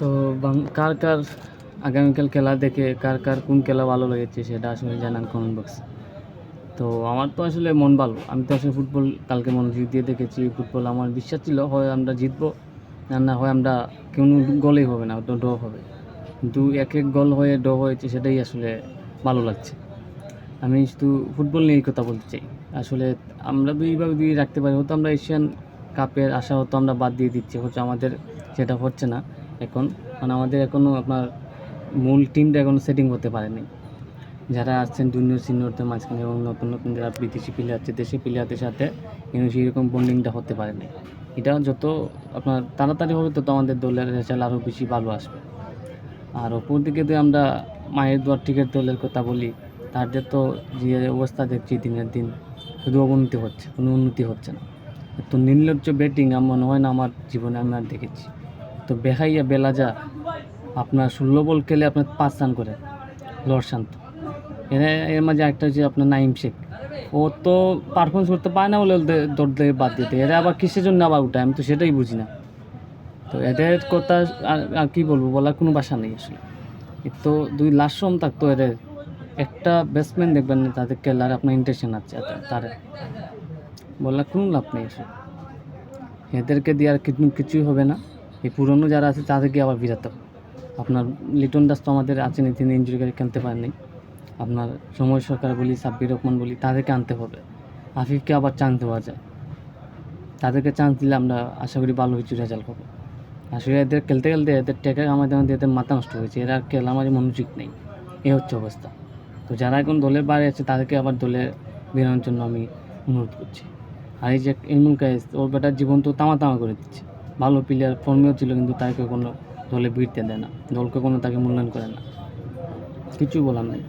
তো কার কার আগামীকাল খেলা দেখে কার কার কোন খেলা ভালো লেগেছে সেটা আসলে জানান কমেন্ট বক্সে তো আমার তো আসলে মন ভালো। আমি তো আসলে ফুটবল কালকে মনোযোগ দিয়ে দেখেছি, ফুটবল আমার বিশ্বাস ছিল, হয় আমরা জিতবো, আর না হয় আমরা কোনো গোলেই হবে না ড্র হবে। কিন্তু এক এক গোল হয়ে ড্র হয়েছে সেটাই আসলে ভালো লাগছে। আমি শুধু ফুটবল নিয়েই কথা বলতে চাই। আসলে আমরা যদি এইভাবে যদি রাখতে পারি, হয়তো আমরা এশিয়ান কাপের আশা হতো আমরা বাদ দিয়ে দিচ্ছি হচ্ছে আমাদের সেটা হচ্ছে না। এখন মানে আমাদের এখনও আপনার মূল টিমটা এখনও সেটিং হতে পারেনি। যারা আসছেন জুনিয়র সিনিয়রদের মাঝখানে এবং নতুন নতুন যারা বিদেশি প্লেয়ার আছে, দেশি প্লেয়ারদের সাথে কিন্তু সেইরকম বন্ডিংটা হতে পারেনি। এটা যত আপনার তাড়াতাড়ি হবে তত আমাদের দলের রেজাল্ট আরও বেশি ভালো আসবে। আর অপর দিকে যদি আমরা মায়ের দোয়ার টিকেট দলের কথা বলি তাদের তো যে অবস্থা দেখছি দিনের দিন, শুধু অবনতি হচ্ছে, কোনো উন্নতি হচ্ছে না। তো নির্লজ্জ ব্যাটিং আমার মনে হয় না আমার জীবনে আমি আর দেখেছি। তো বেহাইয়া বেলাজা আপনার ষোলো বল খেলে আপনার পাঁচ রান করে লর্ড শান্ত। এর এর মাঝে একটা যে আপনার নাইম শেখ। ও তো পারফরমেন্স করতে পারে না বলে দৌড় দিয়ে বাদ দিতে। এরা আবার কিসের জন্য আবার উঠায়? আমি তো সেটাই বুঝি না। তো এদের কথা আর কি বলব? বলার কোনো বাসা নেই আসলে। তো দুই লাস্ট রম থাকতো এদের। একটা ব্যাটসম্যান দেখবেন না, তাদের খেলার আপনার ইন্টেনশন আছে তার। বলার কোনো লাভ নেই আসলে। এদেরকে দিয়ে আর কিছু, কিছুই হবে না। এই পুরনো যারা আছে, তাদেরকে আবার হবে। আপনার লিটন দাস তো আমাদের আছেন তিনি ইঞ্জুরি করে খেলতে পারেননি। আপনার সময় সরকার বলি, সাব্বির রহমান বলি, তাদেরকে আনতে হবে। আফিফকে আবার চান্স দেওয়া যায়। তাদেরকে চান্স দিলে আমরা আশা করি ভালো কিছু রেজাল্ট করব আসলে এদের খেলতে খেলতে এদের টেকা আমাদের মধ্যে এদের মাথা নষ্ট হয়েছে। এরা খেলা আমাদের মনোযোগ নেই। এই হচ্ছে অবস্থা। তো যারা এখন দলের বাইরে আছে, তাদেরকে আবার দলে বেরোনোর জন্য আমি অনুরোধ করছি। আর এই যে ইমুল কায়েস ওর বেটার জীবন তো তামা তামা করে দিচ্ছে। ভালো প্লেয়ার ফর্মেও ছিল কিন্তু তাকে কোনো দলে ভিড়তে দেয় না। দলকে কোনো তাকে মূল্যায়ন করে না। কিছুই বলার নেই।